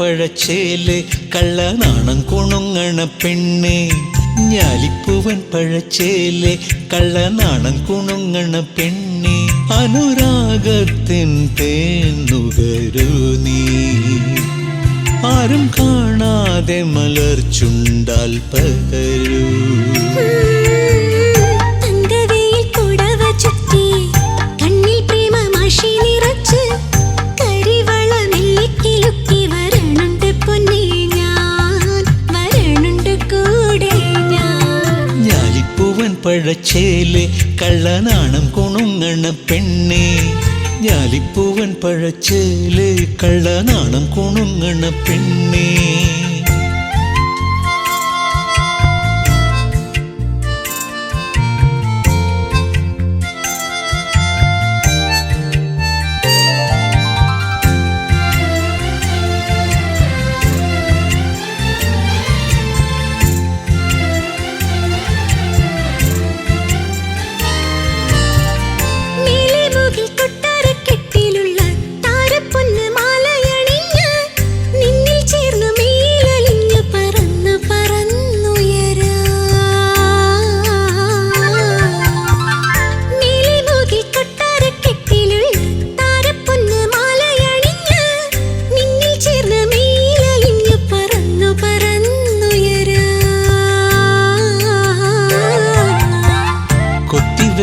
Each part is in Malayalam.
പഴച്ചേൽ കള്ളനാണം കുണുങ്ങണ പെണ്ണെ. ഞാലിപ്പൂവൻ പഴച്ചേൽ കള്ളനാണം കുണുങ്ങണ പെണ്ണെ. അനുരാഗത്തിൻ തേന്നുകരു നീ. ആരും കാണാതെ മലർച്ചുണ്ടാൽ പകരൂ. പഴച്ചേൽ കള്ളനാണം കുണുങ്ങണ പെണ്ണെ. ഞാലിപ്പൂവൻ പഴച്ചേൽ കള്ളനാണം കുണുങ്ങണ പെണ്ണേ.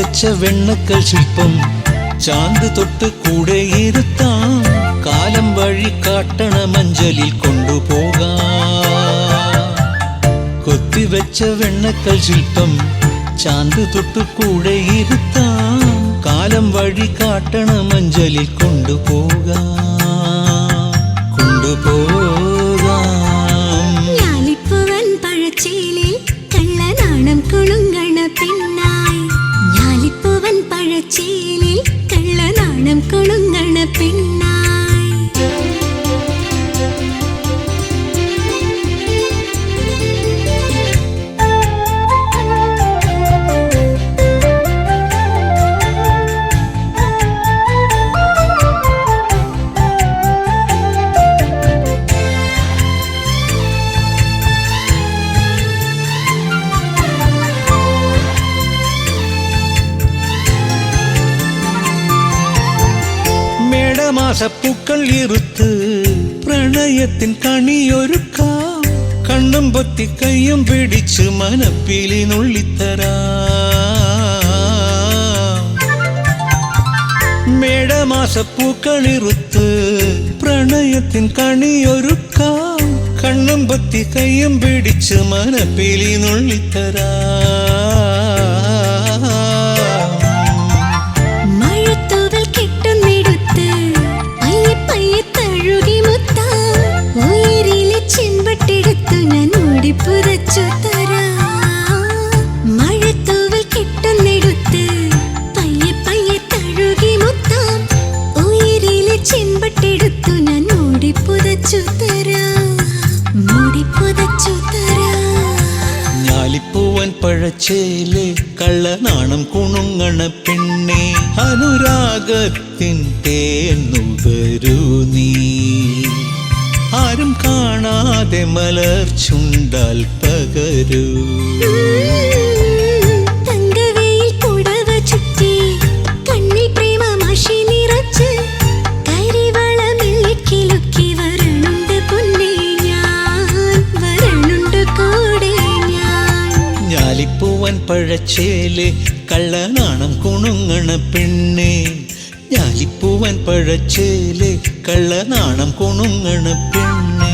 കൊത്തിവെച്ച വെണ്ണക്കൽ ശില്പം ചാന്ത് തൊട്ട് കൂടെ ഇരുത്താം. കാലം വഴി കാട്ടണ മഞ്ചലിൽ കൊണ്ടുപോകാം. കൊത്തിവെച്ച വെണ്ണക്കൽ ശില്പം ചാന്ത് തൊട്ട് കൂടെ ഇരുത്താം. കാലം വഴി കാട്ടണ മഞ്ചലിൽ കൊണ്ടുപോകാം. കൊണ്ടുപോകാം മേടമാസപ്പൂക്കൾ ഇരുത്ത് പ്രണയത്തിൻ കണിയൊരുക്കാം. കണ്ണും പൊത്തി കയ്യും പിടിച്ച് മനപ്പിലി നുള്ളിത്തരാ. മേടമാസപ്പൂക്കൾ ഇരുത്ത് പ്രണയത്തിൻ കണിയൊരുക്കാം. കണ്ണും പൊത്തി കയ്യും പിടിച്ച് മനപ്പിലി നുള്ളിത്തരാ. പയ്യെ പയ്യെ തഴുകി പഴച്ചേൽ കള്ളനാണം കുണുങ്ങണ പെണ്ണെ അനുരാഗത്തിൻ തേന്നുകരു നീ. ആരും കാണാതെ മലർച്ചുണ്ടാൽ പകരൂ. ഞാലിപ്പൂവൻ പഴച്ചേൽ കള്ളനാണം കുണുങ്ങണ പെണ്ണെ. ഞാലിപ്പൂവൻ പഴച്ചേൽ കള്ളനാണം കുണുങ്ങണ പെണ്ണെ.